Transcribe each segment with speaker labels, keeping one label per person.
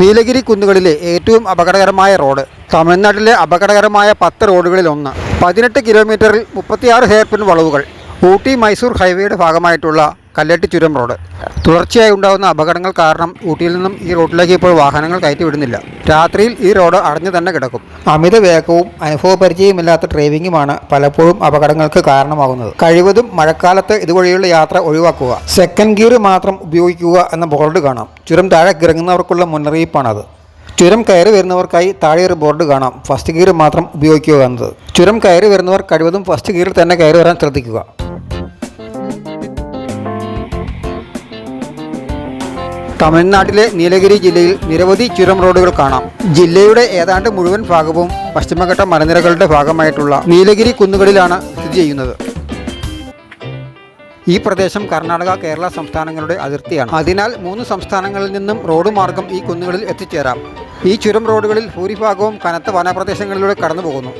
Speaker 1: നീലഗിരി കുന്നുകളിലെ ഏറ്റവും അപകടകരമായ റോഡ്. തമിഴ്നാട്ടിലെ അപകടകരമായ പത്ത് റോഡുകളിൽ ഒന്ന്. പതിനെട്ട് കിലോമീറ്ററിൽ മുപ്പത്തിയാറ് ഹെയർപിൻ വളവുകൾ. ഊട്ടി മൈസൂർ ഹൈവേയുടെ ഭാഗമായിട്ടുള്ള കല്ലട്ടി ചുരം റോഡ്. തുടർച്ചയായി ഉണ്ടാകുന്ന അപകടങ്ങൾ കാരണം ഊട്ടിയിൽ നിന്നും ഈ റോഡിലേക്ക് ഇപ്പോൾ വാഹനങ്ങൾ കയറ്റിവിടുന്നില്ല രാത്രിയിൽ ഈ റോഡ് അടഞ്ഞു തന്നെ കിടക്കും. അമിത വേഗവും അനുഭവപരിചയമില്ലാത്ത ഡ്രൈവിംഗുമാണ് പലപ്പോഴും അപകടങ്ങൾക്ക് കാരണമാകുന്നത്. കഴിവതും മഴക്കാലത്ത് ഇതുവഴിയുള്ള യാത്ര ഒഴിവാക്കുക. സെക്കൻഡ് ഗിയർ മാത്രം ഉപയോഗിക്കുക എന്ന ബോർഡ് കാണാം. ചുരം താഴെ ഇറങ്ങുന്നവർക്കുള്ള മുന്നറിയിപ്പാണത്. ചുരം കയറി വരുന്നവർക്കായി താഴെ ഒരു ബോർഡ് കാണാം. ഫസ്റ്റ് ഗിയർ മാത്രം ഉപയോഗിക്കുക എന്നത്. ചുരം കയറി വരുന്നവർ കഴിവതും ഫസ്റ്റ് ഗിയറിൽ തന്നെ കയറി വരാൻ ശ്രദ്ധിക്കുക. തമിഴ്നാട്ടിലെ നീലഗിരി ജില്ലയിൽ നിരവധി ചുരം റോഡുകൾ കാണാം. ജില്ലയുടെ ഏതാണ്ട് മുഴുവൻ ഭാഗവും പശ്ചിമഘട്ട മലനിരകളുടെ ഭാഗമായിട്ടുള്ള നീലഗിരി കുന്നുകളിലാണ് സ്ഥിതി ചെയ്യുന്നത്. ഈ പ്രദേശം കർണാടക കേരള സംസ്ഥാനങ്ങളുടെ അതിർത്തിയാണ്. അതിനാൽ മൂന്ന് സംസ്ഥാനങ്ങളിൽ നിന്നും റോഡ് മാർഗം ഈ കുന്നുകളിൽ എത്തിച്ചേരാം. ഈ ചുരം റോഡുകളിൽ ഭൂരിഭാഗവും കനത്ത വനപ്രദേശങ്ങളിലൂടെ കടന്നു പോകുന്നു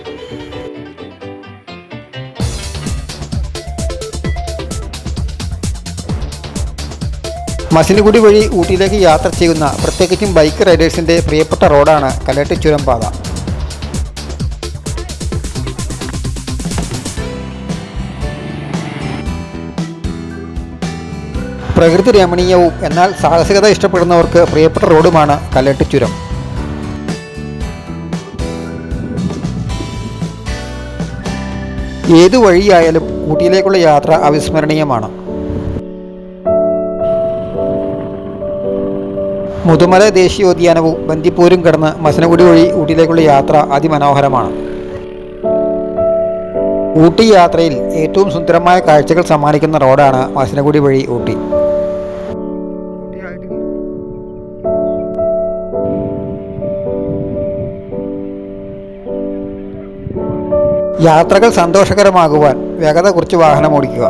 Speaker 1: മസിനുകുടി വഴി ഊട്ടിയിലേക്ക് യാത്ര ചെയ്യുന്ന പ്രത്യേകിച്ചും ബൈക്ക് റൈഡേഴ്സിന്റെ പ്രിയപ്പെട്ട റോഡാണ് കലേട്ടി ചുരം പാത പ്രകൃതി രമണീയവും എന്നാൽ സാഹസികത ഇഷ്ടപ്പെടുന്നവർക്ക് പ്രിയപ്പെട്ട റോഡുമാണ് കല്ലട്ടി ചുരം. ഏതു വഴിയായാലും ഊട്ടിയിലേക്കുള്ള യാത്ര അവിസ്മരണീയമാണ്. മുതുമല ദേശീയോദ്യാനവും ബന്ദിപ്പൂരും കടന്ന് മസനഗുഡി വഴി ഊട്ടിയിലേക്കുള്ള യാത്ര അതിമനോഹരമാണ്. ഊട്ടി യാത്രയിൽ ഏറ്റവും സുന്ദരമായ കാഴ്ചകൾ സമ്മാനിക്കുന്ന റോഡാണ് മസനഗുഡി വഴി ഊട്ടി. യാത്രകൾ സന്തോഷകരമാകുവാൻ വേഗത കുറച്ച് വാഹനം ഓടിക്കുക.